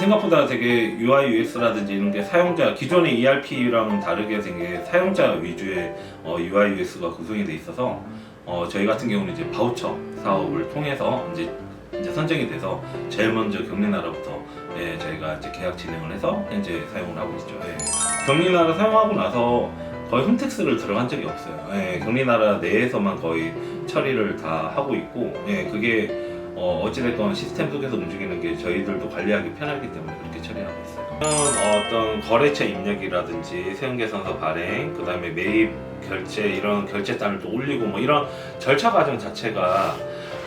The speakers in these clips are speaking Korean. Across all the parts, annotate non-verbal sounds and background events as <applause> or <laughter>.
생각보다 되게 UI, UX라든지 이런 게 사용자 기존의 ERP랑은 다르게 되게 사용자 위주의 어, UI, UX가 구성이 돼 있어서 어, 저희 같은 경우는 이제 바우처 사업을 통해서 이제 이제 선정이 돼서 제일 먼저 경리나라부터 예, 저희가 이제 계약 진행을 해서 현재 사용을 하고 있죠. 예. 경리나라 사용하고 나서 거의 홈택스를 들어간 적이 없어요. 예, 경리나라 내에서만 거의 처리를 다 하고 있고, 예, 그게 어, 어찌됐건 시스템 속에서 움직이는 게 저희들도 관리하기 편하기 때문에 그렇게 처리하고 있어요. 저는 어떤 거래처 입력이라든지 세운계산서 발행, 그 다음에 매입 결제 이런 결제단을 또 올리고 뭐 이런 절차 과정 자체가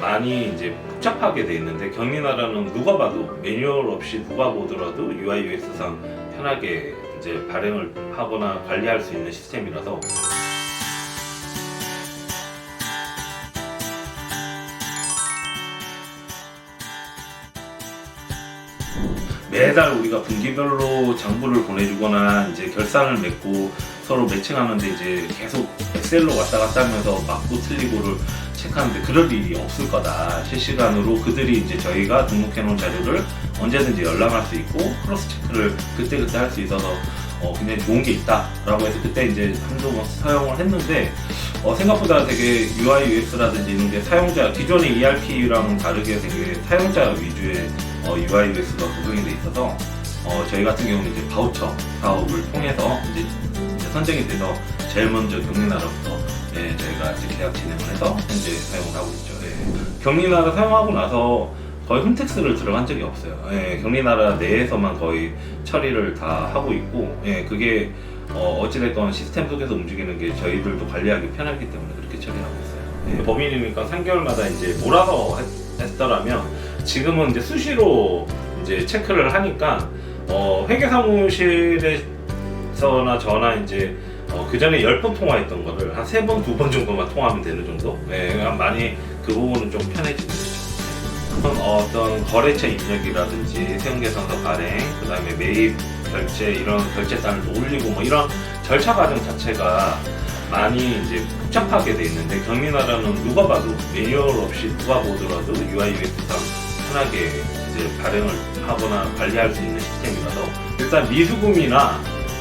많이 이제 복잡하게 돼 있는데 경리나라는 누가 봐도 매뉴얼 없이 누가 보더라도 UI UX상 편하게 이제 발행을 하거나 관리할 수 있는 시스템이라서 매달 우리가 분기별로 장부를 보내주거나 이제 결산을 맺고 서로 매칭하는데 이제 계속 엑셀로 왔다 갔다 하면서 맞고 틀리고를 체크하는데 그럴 일이 없을 거다. 실시간으로 그들이 이제 저희가 등록해 놓은 자료를 언제든지 열람할 수 있고 크로스 체크를 그때그때 할 수 있어서 어, 굉장히 좋은 게 있다라고 해서 그때 이제 번 사용을 했는데 어, 생각보다 되게 UI, UX라든지 이런 게 사용자 기존의 ERP랑 다르게 되게 사용자 위주의 어, UI, UX가 구성이 돼 있어서 어, 저희 같은 경우는 이제 바우처 사업을 통해서 이제, 이제 선정이 돼서 제일 먼저 경리나라부터 예, 저희가 이제 계약 진행을 해서 현재 사용을 하고 있죠. 예. 경리나라 사용하고 나서 거의 홈택스를 들어간 적이 없어요. 예, 경리나라 내에서만 거의 처리를 다 하고 있고, 예, 그게 어, 어찌됐건 시스템 속에서 움직이는 게 저희들도 관리하기 편하기 때문에 그렇게 처리하고 있어요. 예, 법인이니까 3개월마다 이제 몰아서 했, 했더라면 지금은 이제 수시로 이제 체크를 하니까 어, 회계 사무실에서나 저나 이제 어, 그 전에 10번 통화했던 거를 한 3번, 2번 정도만 통화하면 되는 정도? 네, 많이 그 부분은 좀 편해지고 있죠. 어, 어떤 거래처 입력이라든지 세운계산서 발행, 그 다음에 매입 결제 이런 결제단을 또 올리고 뭐 이런 절차 과정 자체가 많이 이제 복잡하게 돼 있는데 경리나라는 누가 봐도 매뉴얼 없이 누가 보더라도 UI UX상 편하게 이제 발행을 하거나 관리할 수 있는 시스템이라서 일단 미수금이나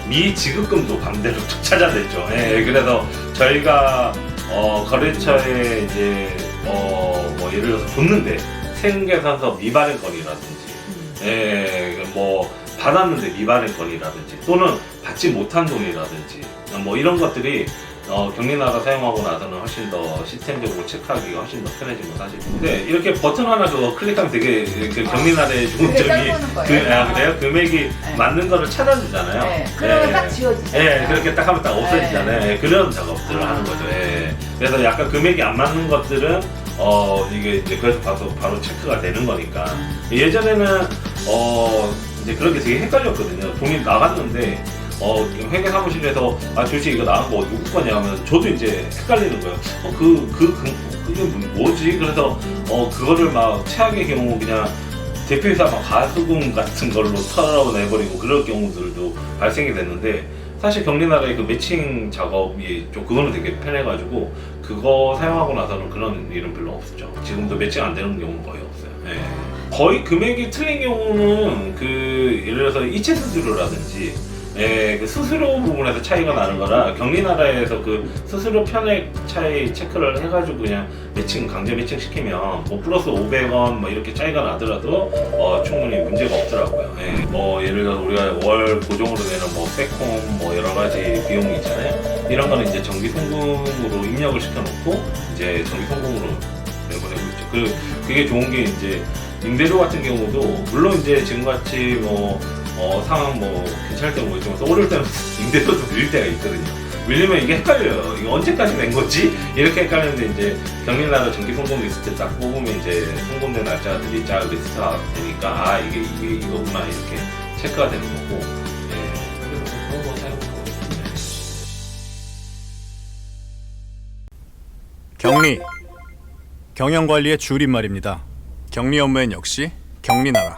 미지급금도 반대로 <laughs> 또 찾아냈죠. 예, 그래서 저희가 어, 거래처에 이제 어, 뭐 예를 들어서 줬는데 생계산서 미발행 건이라든지 예, 뭐 받았는데 미발행 건이라든지 또는 받지 못한 돈이라든지 뭐 이런 것들이 어, 경리나라 사용하고 나서는 훨씬 더 시스템적으로 체크하기가 훨씬 더 편해진 건 사실인데 이렇게 버튼 하나 그거 클릭하면 되게 그 경리나라의 좋은 그게 점이 짧은 그, 거예요? 아, 그래요? 금액이 맞는 거를 찾아주잖아요. 네. 그러면 예. 딱 지워지잖아요. 예, 그렇게 딱 하면 딱 없어지잖아요. 예, 그런 작업들을 아. 하는 거죠. 예. 그래서 약간 금액이 안 맞는 것들은 어 이게 이제 그래서 바로 바로 체크가 되는 거니까 예전에는 어 이제 그런 게 되게 헷갈렸거든요. 돈이 나갔는데 어 회계 사무실에서 아 도대체 이거 나간 거 누구 거냐 하면 저도 이제 헷갈리는 거예요. 어그그 그, 그, 그게 뭐지? 그래서 어 그거를 막 최악의 경우 그냥 대표이사 막 가수금 같은 걸로 <laughs> 털어내버리고 그럴 경우들도 발생이 됐는데 사실 경리나라의 그 매칭 작업이 좀 그거는 되게 편해가지고 그거 사용하고 나서는 그런 일은 별로 없었죠. 지금도 매칭 안 되는 경우는 거의 없어요. 예. 거의 금액이 틀린 경우는 그 예를 들어서 이체 수수료라든지 예, 그 수수료 부분에서 차이가 나는 거라 경리 나라에서 그 수수료 편액 차이 체크를 해가지고 그냥 매칭 강제 매칭 시키면 뭐 플러스 500원 뭐 이렇게 차이가 나더라도 어, 충분히 문제가 없더라고요. 예. 뭐 예를 들어 서 우리가 월 고정으로 내는 뭐 세콤 뭐 여러 가지 비용이 있잖아요. 이런 거는 이제 정기 송금으로 입력을 시켜놓고 이제 정기 송금으로 내보내고 있죠. 그 그게 좋은 게 이제 임대료 같은 경우도 물론 이제 지금같이 뭐 어, 상황 뭐 괜찮을 때는 모르지만 또 오를 때는 임대료도 밀릴 때가 있거든요. 밀리면 이게 헷갈려요. 이거 언제까지 낸 거지? 이렇게 헷갈리는데 이제 경리나라 정기 송금 리스트 딱 뽑으면 이제 송금된 날짜들이 쫙 리스트가 되니까 아 이게 이게 이거구나 이렇게 체크가 되는 거고. 예. 격리 경영 관리의 줄임말입니다. 격리 업무엔 역시 격리나라.